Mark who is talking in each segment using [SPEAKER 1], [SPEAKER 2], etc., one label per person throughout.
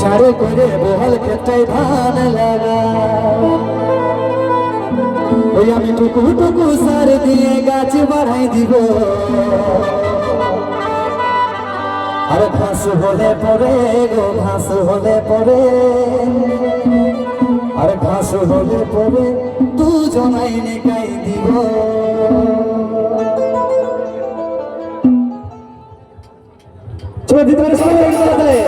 [SPEAKER 1] চারে করে বহল ক্ষেত্রে ধান লাগা ওই আমি টুকু টুকু সার দিয়ে গাছ বাড়াই দিব। আর ঘাস হলে পরে গো ঘাস হলে পরে আর ঘাস হলে পরে দুজনাই নিকাই দিব। চলো দিতে পারে সবাই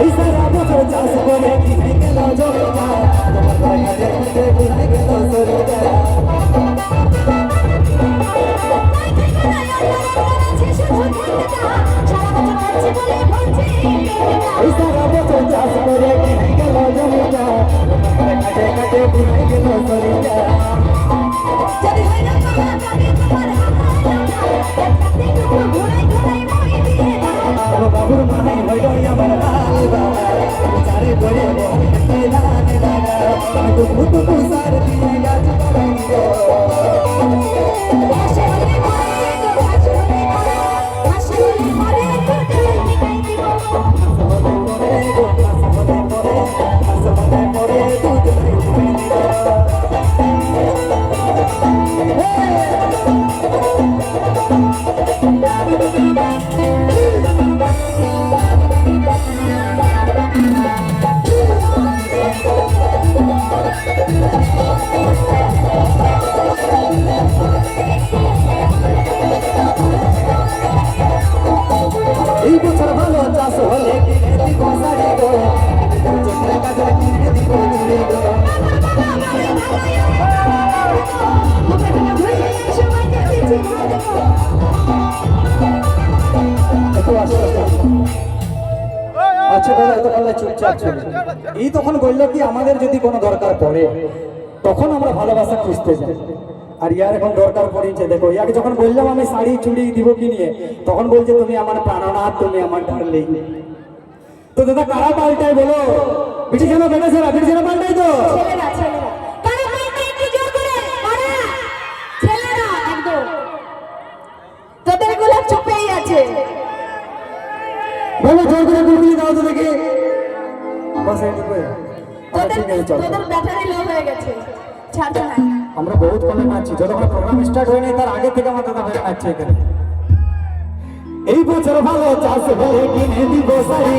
[SPEAKER 1] এই সারা বছর চাষ করে কিনে গেল জমিটা তোমার কাছে কাছে বাবুর মানে হইল আমার লাল বাবা চারে বলতে দানে দাদা আমি তো ফুটু কুসার দিয়ে গাছ বাড়াই এই বছর ভালো চাষ হলে কিনে দিব আচ্ছা দাদা, এত বললে চুপচাপ চলে। এই তখন বলল কি, আমাদের যদি কোনো দরকার পড়ে, তখন আমরা ভালোবাসা খুঁজতে যাই। আর ইয়ার এখন দরকার পড়েছে, দেখো, ইয়াকে যখন বললাম আমি শাড়ি চুড়ি দিব কি নিয়ে, তখন বলছে, তুমি আমার প্রাণনাথ, তুমি আমার ডার্লিং। তো দাদা, কারা পাল্টায় বলো? বিটি যেন বেড়েছে বিটি যেন পাল্টাই তো? বাস এইটুকু আচ্ছা
[SPEAKER 2] তোদের ব্যাটারি লো হয়ে গেছে।
[SPEAKER 1] আমরা বহুত কলে নাচছি যতক্ষণ প্রোগ্রাম স্টার্ট হয়নি তার আগে থেকে আমার দাদা ভাই নাচছে এখানে। এই বছর ভালো চাষ হলে কিনে দিব গো। এই